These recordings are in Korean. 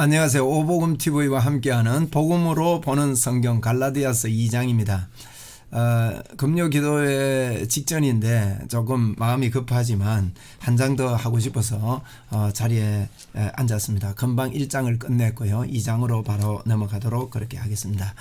안녕하세요. 오복음 TV와 함께하는 복음으로 보는 성경 갈라디아서 2장입니다. 어, 금요 기도회 직전인데 조금 마음이 급하지만 한 장 더 하고 싶어서 어, 자리에 에, 앉았습니다. 금방 1장을 끝냈고요. 2장으로 바로 넘어가도록 그렇게 하겠습니다.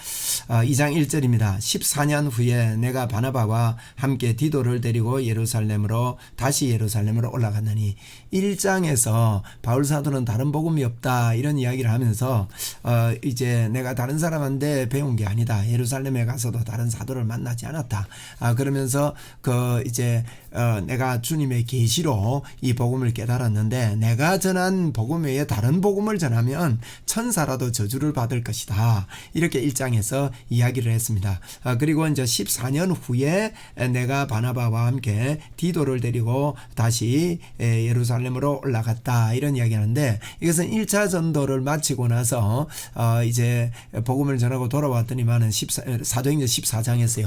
어, 2장 1절입니다. 14년 후에 내가 바나바와 함께 디도를 데리고 예루살렘으로 다시 예루살렘으로 올라갔느니 1장에서 바울 사도는 다른 복음이 없다 이런 이야기를 하면서 어, 이제 내가 다른 사람한테 배운 게 아니다. 예루살렘에 가서도 다른 사도를 만 나지 않았다. 아, 그러면서 그 이제 어, 내가 주님의 계시로 이 복음을 깨달았는데 내가 전한 복음 외에 다른 복음을 전하면 천사라도 저주를 받을 것이다. 이렇게 1장에서 이야기를 했습니다. 아, 그리고 이제 14년 후에 내가 바나바와 함께 디도를 데리고 다시 에, 예루살렘으로 올라갔다. 이런 이야기 하는데 이것은 1차 전도를 마치고 나서 어, 이제 복음을 전하고 돌아왔더니만은 14, 사도행전 14장에서요.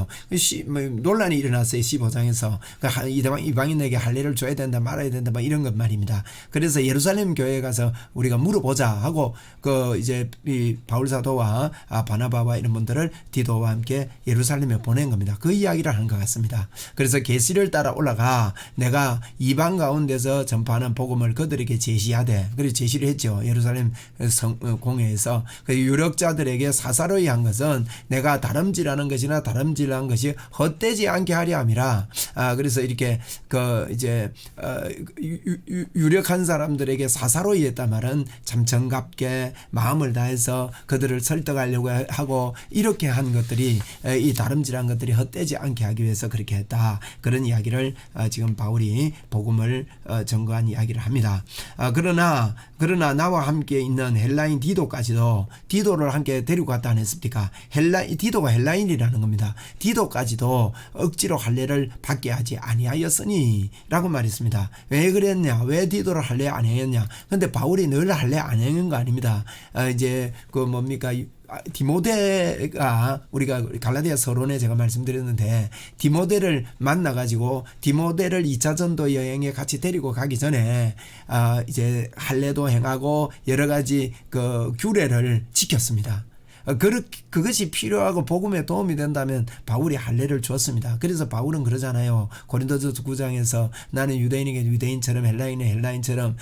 뭐 논란이 일어났어요. 15장에서. 이방, 이방인에게 할례를 줘야 된다 말아야 된다 막 이런 것 말입니다. 그래서 예루살렘 교회에 가서 우리가 물어보자 하고 그 이제 이 바울 사도와 아, 바나바와 이런 분들을 디도와 함께 예루살렘에 보낸 겁니다. 그 이야기를 하는 것 같습니다. 그래서 계시를 따라 올라가 내가 이방 가운데서 전파하는 복음을 그들에게 제시하되 그리고 제시를 했죠. 예루살렘 성, 어, 공회에서 그 유력자들에게 사사로이 한 것은 내가 다름질하는 것이나 다름질 한 것이 헛되지 않게 하려 함이라. 아 그래서 이렇게 그 이제 어, 유, 유 력한 사람들에게 사사로 이 했단 말은 참 정갑게 마음을 다해서 그들을 설득하려고 하고 이렇게 한 것들이 이 다름질한 것들이 헛되지 않게 하기 위해서 그렇게 했다. 그런 이야기를 어, 지금 바울이 복음을 어, 증거한 이야기를 합니다. 아, 그러나 그러나 나와 함께 있는 헬라인 디도까지도 디도를 함께 데리고 갔다 안 했습니까? 헬라 디도가 헬라인이라는 겁니다. 디도까지도 억지로 할례를 받게 하지 아니하였으니라고 말했습니다. 왜 그랬냐? 왜 디도를 할례 안 했냐? 근데 바울이 늘 할례 안 했는 거 아닙니다. 아, 이제 그 뭡니까? 아, 디모데가 우리가 갈라디아 서론에 제가 말씀드렸는데 디모데를 만나 가지고 디모데를 2차 전도 여행에 같이 데리고 가기 전에 아 이제 할례도 행하고 여러 가지 그 규례를 지켰습니다. 어, 그 그것이 필요하고 복음에 도움이 된다면 바울이 할례를 주었습니다. 그래서 바울은 그러잖아요. 고린도전서 9장에서 나는 유대인에게 유대인처럼 헬라인은 헬라인처럼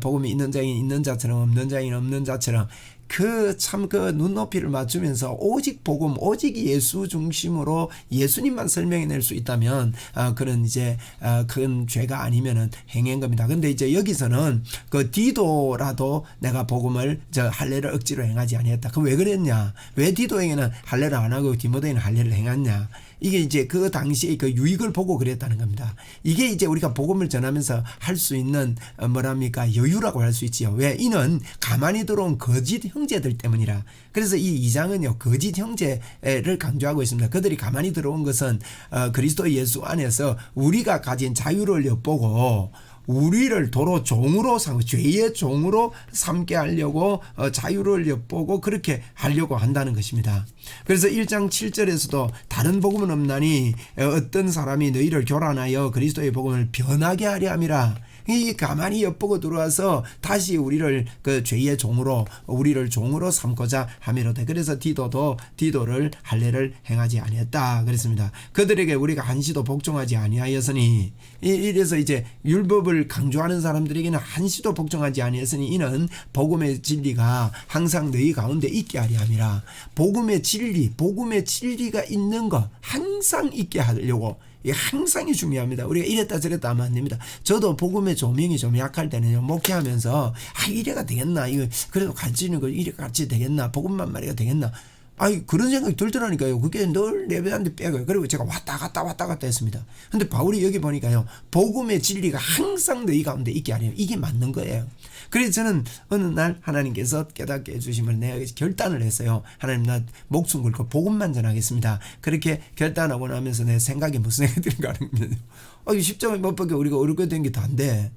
복음이 있는 자인 있는 자처럼 없는 자인 없는 자처럼 그참그 눈높이를 맞추면서 오직 복음 오직 예수 중심으로 예수님만 설명해낼 수 있다면 아, 그런 이제 아, 큰 죄가 아니면은 행한 겁니다. 근데 이제 여기서는 그 디도라도 내가 복음을 저 할례를 억지로 행하지 아니했다. 그왜 그랬냐? 왜 디도에게는 할례를 안 하고 디모데에는 할례를 행했냐? 이게 이제 그 당시에 그 유익을 보고 그랬다는 겁니다. 이게 이제 우리가 복음을 전하면서 할 수 있는 어, 뭐랍니까 여유라고 할 수 있지요. 왜 이는 가만히 들어온 거짓 형제들 때문이라. 그래서 이 이장은요 거짓 형제를 강조하고 있습니다. 그들이 가만히 들어온 것은 어, 그리스도 예수 안에서 우리가 가진 자유를 엿보고 우리를 도로 종으로 삼 죄의 종으로 삼게 하려고 어, 자유를 엿보고 그렇게 하려고 한다는 것입니다. 그래서 1장 7절에서도 다른 복음은 없나니 어, 어떤 사람이 너희를 교란하여 그리스도의 복음을 변하게 하려 함이라. 이 가만히 엿보고 들어와서 다시 우리를 그 죄의 종으로 우리를 종으로 삼고자 함이로되 그래서 디도도 디도를 할례를 행하지 아니했다 그랬습니다. 그들에게 우리가 한시도 복종하지 아니하였으니 이래서 이제 율법을 강조하는 사람들에게는 한시도 복종하지 아니했으니 이는 복음의 진리가 항상 너희 가운데 있게 하리 함이라 복음의 진리 복음의 진리가 있는 것 항상 있게 하려고 항상이 중요합니다. 우리가 이랬다 저랬다 하면 안 됩니다. 저도 복음의 조명이 좀 약할 때는요, 목회하면서, 아, 이래가 되겠나? 이거, 그래도 있는 거 이래 같이 되겠나? 복음만 말이가 되겠나? 아니 그런 생각이 들더라니까요. 그게 늘 내배한테 빼고요. 그리고 제가 왔다 갔다 왔다 갔다 했습니다. 근데 바울이 여기 보니까요. 복음의 진리가 항상 너희 가운데 있게 하래요. 이게 맞는 거예요. 그래서 저는 어느 날 하나님께서 깨닫게 해주심을 내가 결단을 했어요. 하나님 나 목숨 걸고 복음만 전하겠습니다. 그렇게 결단하고 나면서 내 생각이 무슨 생각이 드는가 하면 어, 십자가에 못 박혀 우리가 어렵게 된 게 다인데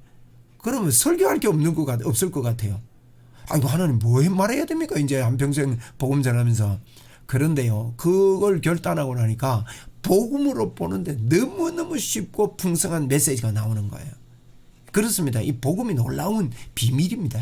그러면 설교할 게 없는 것 같, 없을 것 같아요. 아이고 하나님 뭐 말해야 됩니까? 이제 한평생 복음 전하면서 그런데요. 그걸 결단하고 나니까 복음으로 보는데 너무너무 쉽고 풍성한 메시지가 나오는 거예요. 그렇습니다. 이 복음이 놀라운 비밀입니다.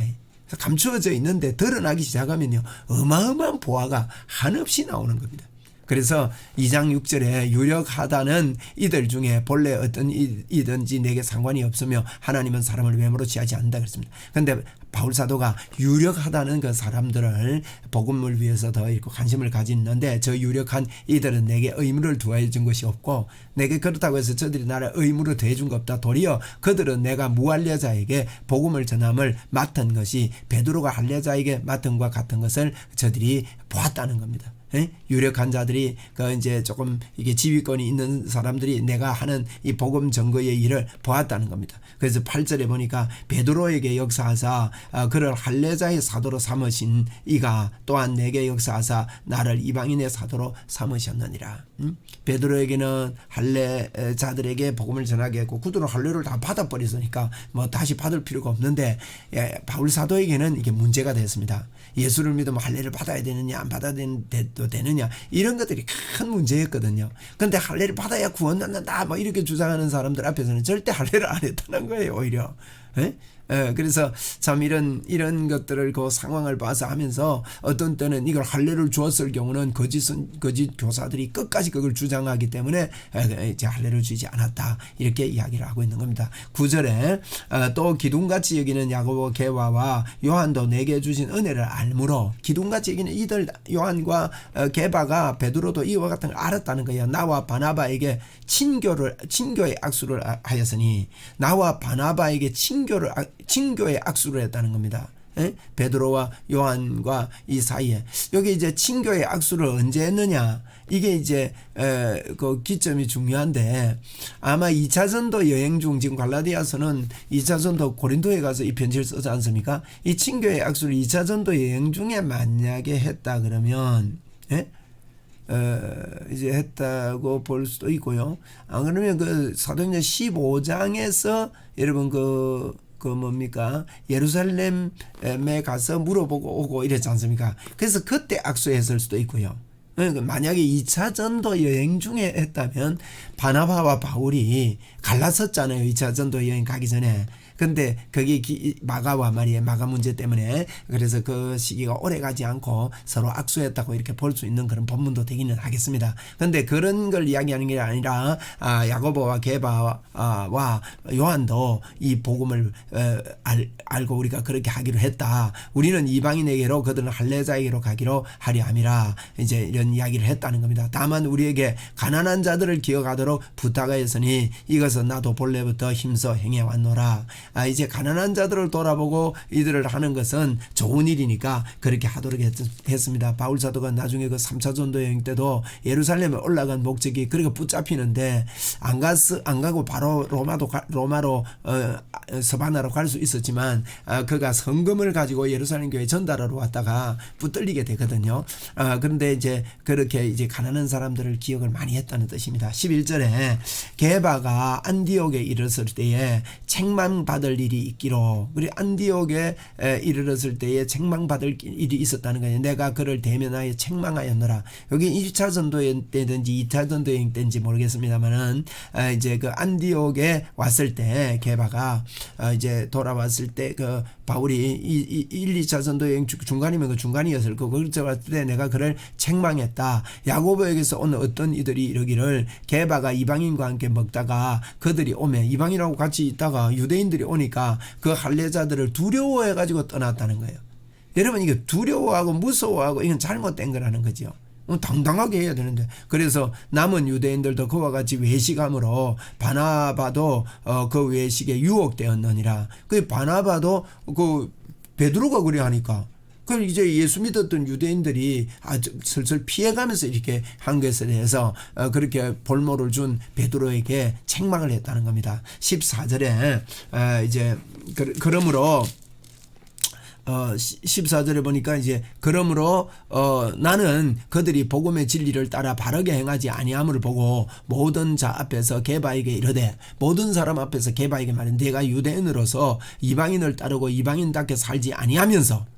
감추어져 있는데 드러나기 시작하면요. 어마어마한 보화가 한없이 나오는 겁니다. 그래서 2장 6절에 유력하다는 이들 중에 본래 어떤 이- 이든지 내게 상관이 없으며 하나님은 사람을 외모로 취하지 않는다 그랬습니다. 근데 바울 사도가 유력하다는 그 사람들을 복음을 위해서 더 관심을 가지는데 저 유력한 이들은 내게 의무를 두어해 준 것이 없고 내게 그렇다고 해서 저들이 나를 의무로 대해 준 것 없다. 도리어 그들은 내가 무할례자에게 복음을 전함을 맡은 것이 베드로가 할례자에게 맡은 것 같은 것을 저들이 보았다는 겁니다. 예? 유력한 자들이 그 이제 조금 이게 지휘권이 있는 사람들이 내가 하는 이 복음 전거의 일을 보았다는 겁니다. 그래서 8절에 보니까 베드로에게 역사하사 아, 그를 할례자의 사도로 삼으신 이가 또한 내게 역사하사 나를 이방인의 사도로 삼으셨느니라. 음? 베드로에게는 할 례자들에게 복음을 전하게 했고 그들은 할례를 다 받아버렸으니까 뭐 다시 받을 필요가 없는데 예, 바울 사도에게는 이게 문제가 됐습니다. 예수를 믿으면 할례를 받아야 되느냐 안 받아야 되는- 도 되느냐 이런 것들이 큰 문제였거든요. 근데 할례를 받아야 구원 받는다 뭐 이렇게 주장하는 사람들 앞에서는 절대 할례를 안 했다는 거예요 오히려. 예? 예, 그래서 참 이런 이런 것들을 그 상황을 봐서 하면서 어떤 때는 이걸 할례를 주었을 경우는 거짓은 거짓 교사들이 끝까지 그걸 주장하기 때문에 에, 이제 할례를 주지 않았다 이렇게 이야기를 하고 있는 겁니다. 9절에 어, 또 기둥같이 여기는 야고보 게바와 요한도 내게 주신 은혜를 알므로 기둥같이 여기는 이들 요한과 어, 게바가 베드로도 이와 같은 걸 알았다는 거예요. 나와 바나바에게 친교를 친교의 악수를 하- 하였으니 나와 바나바에게 친 교를 악- 친교의 악수를 했다는 겁니다. 예? 베드로와 요한과 이 사이에 여기 이제 친교의 악수를 언제 했느냐 이게 이제 에, 그 기점이 중요한데 아마 2차 전도 여행 중 지금 갈라디아서는 2차 전도 고린도에 가서 이 편지를 쓰지 않습니까? 이 친교의 악수를 2차 전도 여행 중에 만약에 했다 그러면 예? 어, 이제 했다고 볼 수도 있고요. 안 그러면 그 사도행전 15장에서 여러분 그, 그 뭡니까? 예루살렘에 가서 물어보고 오고 이랬지 않습니까? 그래서 그때 악수했을 수도 있고요. 그러니까 만약에 2차 전도 여행 중에 했다면 바나바와 바울이 갈라섰잖아요. 2차 전도 여행 가기 전에. 근데 그게 기- 마가와 말이에요. 마가 문제 때문에 그래서 그 시기가 오래 가지 않고 서로 악수했다고 이렇게 볼 수 있는 그런 본문도 되기는 하겠습니다. 근데 그런 걸 이야기하는 게 아니라 아, 야고보와 게바와 아, 와 요한도 이 복음을 어, 알, 알고 우리가 그렇게 하기로 했다. 우리는 이방인에게로 그들은 할례자에게로 가기로 하려 함이라 이제 이런 이야기를 했다는 겁니다. 다만 우리에게 가난한 자들을 기억하도록 부탁하였으니 이것은 나도 본래부터 힘써 행해 왔노라. 아, 이제 가난한 자들을 돌아보고 이들을 하는 것은 좋은 일이니까 그렇게 하도록 했, 했습니다. 바울 사도가 나중에 그 3차 전도 여행 때도 예루살렘에 올라간 목적이 그렇게 붙잡히는데 안 갔어 안 가고 바로 로마도 가- 로마로 어, 서바나로 갈 수 있었지만 아, 그가 성금을 가지고 예루살렘 교회 전달하러 왔다가 붙들리게 되거든요. 아, 그런데 이제 그렇게 이제 가난한 사람들을 기억을 많이 했다는 뜻입니다. 11절에 게바가 안디옥에 이르렀을 때에 책망 받을 일이 있기로 우리 안디옥에 에, 이르렀을 때에 책망 받을 일이 있었다는 거예요. 내가 그를 대면하여 책망하였노라. 여기 1차 전도 때든지 2차 전도 여행 때인지 모르겠습니다만은 아, 이제 그 안디옥에 왔을 때 게바가 아, 이제 돌아왔을 때 그 바울이 이, 이 1, 2차 전도 여행 중- 중간이면 그 중간이었을 거고 그때 왔을 때 내가 그를 책망했다. 야고보에게서 오늘 어떤 이들이 이러기를 게바가 이방인과 함께 먹다가 그들이 오면 이방인하고 같이 있다가 유대인들이 오니까 그 할례자들을 두려워해 가지고 떠났다는 거예요. 여러분 이게 두려워하고 무서워하고 이건 잘못된 거라는 거죠. 어, 당당하게 해야 되는데 그래서 남은 유대인들도 그와 같이 외식함으로 바나바도 어, 그 외식에 유혹되었느니라. 그 바나바도 그 베드로가 그래 하니까 그럼 이제 예수 믿었던 유대인들이 아주 슬슬 피해가면서 이렇게 한 것에 대해서 어, 그렇게 볼모를 준 베드로에게 책망을 했다는 겁니다. 14절에 어, 이제 그, 그러므로 어 14절에 보니까 이제 그러므로 어 나는 그들이 복음의 진리를 따라 바르게 행하지 아니함을 보고 모든 자 앞에서 게바에게 이르되 모든 사람 앞에서 게바에게 말해 내가 유대인으로서 이방인을 따르고 이방인답게 살지 아니하면서 응?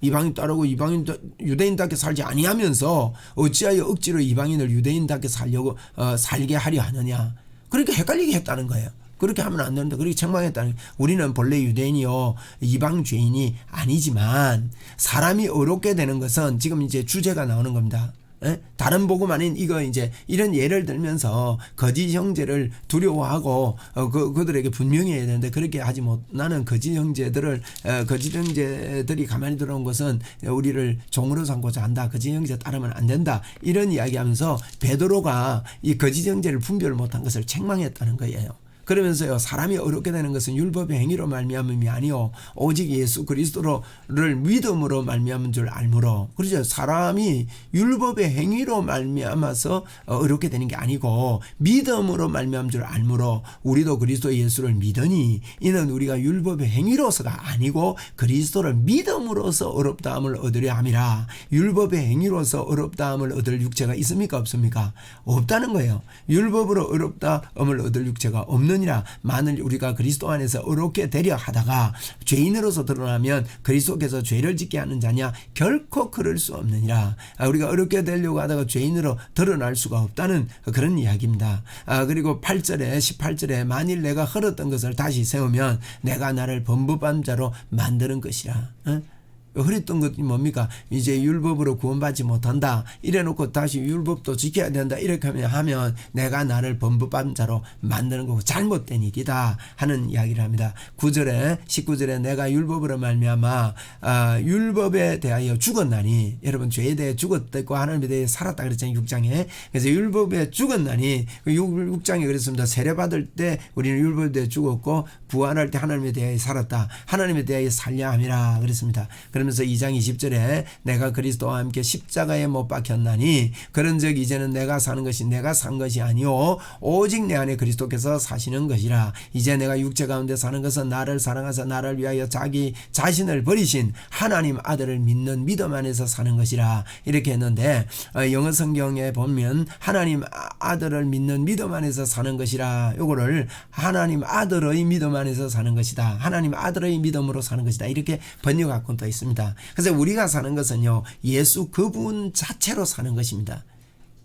이방인 따르고 이방인 유대인답게 살지 아니하면서 어찌하여 억지로 이방인을 유대인답게 살려고 어, 살게 하려 하느냐 그러니까 헷갈리게 했다는 거예요. 그렇게 하면 안 된다. 그렇게 책망했다는 우리는 본래 유대인이요 이방 죄인이 아니지만 사람이 어렵게 되는 것은 지금 이제 주제가 나오는 겁니다. 예? 다른 복음 아닌 이거 이제 이런 예를 들면서 거짓 형제를 두려워하고 어, 그 그들에게 분명히 해야 되는데 그렇게 하지 못 나는 거짓 형제들을 어, 거짓 형제들이 가만히 들어온 것은 우리를 종으로 삼고자 한다 거짓 형제 따르면 안 된다 이런 이야기하면서 베드로가 이 거짓 형제를 분별을 못한 것을 책망했다는 거예요. 그러면서요 사람이 어렵게 되는 것은 율법의 행위로 말미암음이 아니요 오직 예수 그리스도를 믿음으로 말미암은 줄 알므로. 그렇죠. 사람이 율법의 행위로 말미암아서 어, 어렵게 되는 게 아니고 믿음으로 말미암은 줄 알므로 우리도 그리스도 예수를 믿으니 이는 우리가 율법의 행위로서가 아니고 그리스도를 믿음으로서 어렵다함을 얻으려 함이라. 율법의 행위로서 어렵다함을 얻을 육체가 있습니까? 없습니까? 없다는 거예요. 율법으로 어렵다함을 얻을 육체가 없는 없느니라 만일 우리가 그리스도 안에서 어렵게 되려 하다가 죄인으로서 드러나면 그리스도께서 죄를 짓게 하는 자냐? 결코 그럴 수 없느니라. 아, 우리가 어렵게 되려고 하다가 죄인으로 드러날 수가 없다는 그런 이야기입니다. 아, 그리고 8절에 18절에 만일 내가 흘렀던 것을 다시 세우면 내가 나를 범부반자로 만드는 것이라. 어? 흐렸던 것이 뭡니까? 이제 율법으로 구원받지 못한다. 이래놓고 다시 율법도 지켜야 된다. 이렇게 하면, 내가 나를 범법한 자로 만드는 거고 잘못된 일이다 하는 이야기를 합니다. 9절에 19절에 내가 율법으로 말미암아 아, 율법에 대하여 죽었나니 여러분 죄에 대해 죽었다고 하나님에 대해 살았다 그랬잖아요. 6장에 그래서 율법에 죽었나니 그 6장에 그랬습니다. 세례받을 때 우리는 율법에 대해 죽었고 부활할 때 하나님에 대하여 살았다. 하나님에 대하여 살려 함이라 그랬습니다. 그 러면서 2장 20절에 내가 그리스도와 함께 십자가에 못 박혔나니 그런즉 이제는 내가 사는 것이 내가 산 것이 아니요 오직 내 안에 그리스도께서 사시는 것이라. 이제 내가 육체 가운데 사는 것은 나를 사랑하사 나를 위하여 자기 자신을 버리신 하나님 아들을 믿는 믿음 안에서 사는 것이라. 이렇게 했는데 어, 영어 성경에 보면 하나님 아들을 믿는 믿음 안에서 사는 것이라. 요거를 하나님 아들의 믿음 안에서 사는 것이다. 하나님 아들의 믿음으로 사는 것이다. 이렇게 번역하고 또 있습니다. 그래서 우리가 사는 것은요, 예수 그분 자체로 사는 것입니다.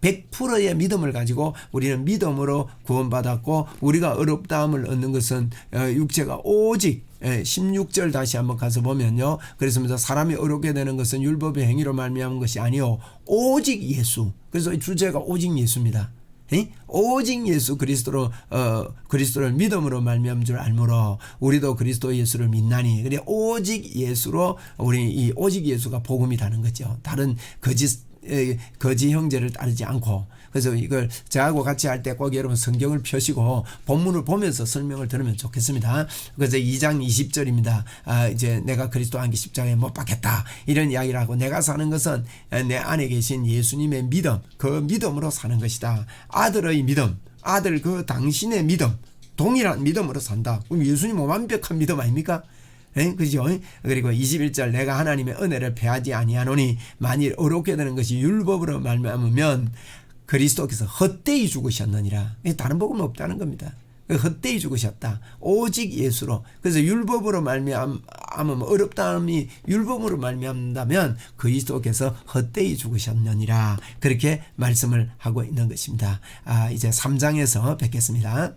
100%의 믿음을 가지고 우리는 믿음으로 구원받았고 우리가 어렵다함을 얻는 것은 어, 육체가 오직 16절 다시 한번 가서 보면요. 그래서 사람이 어렵게 되는 것은 율법의 행위로 말미암은 것이 아니요 오직 예수. 그래서 주제가 오직 예수입니다. 오직 예수 그리스도로 어 그리스도를 믿음으로 말미암은 줄 알므로 우리도 그리스도 예수를 믿나니 그래 오직 예수로 우리 이 오직 예수가 복음이라는 거죠. 다른 거짓 거지 형제를 따르지 않고 그래서 이걸 저하고 같이 할 때 꼭 여러분 성경을 펴시고 본문을 보면서 설명을 들으면 좋겠습니다. 그래서 2장 20절입니다. 아 이제 내가 그리스도 안기 십자가에 못 박혔다 이런 이야기를 하고 내가 사는 것은 내 안에 계신 예수님의 믿음 그 믿음으로 사는 것이다. 아들의 믿음 아들 그 당신의 믿음 동일한 믿음으로 산다. 그럼 예수님 완벽한 믿음 아닙니까? 에? 그죠? 그리고 21절 내가 하나님의 은혜를 패하지 아니하노니 만일 어렵게 되는 것이 율법으로 말미암으면 그리스도께서 헛되이 죽으셨느니라. 다른 복음 없다는 겁니다. 헛되이 죽으셨다. 오직 예수로. 그래서 율법으로 말미암으면 어렵다함이 율법으로 말미암다면 그리스도께서 헛되이 죽으셨느니라. 그렇게 말씀을 하고 있는 것입니다. 아, 이제 3장에서 뵙겠습니다.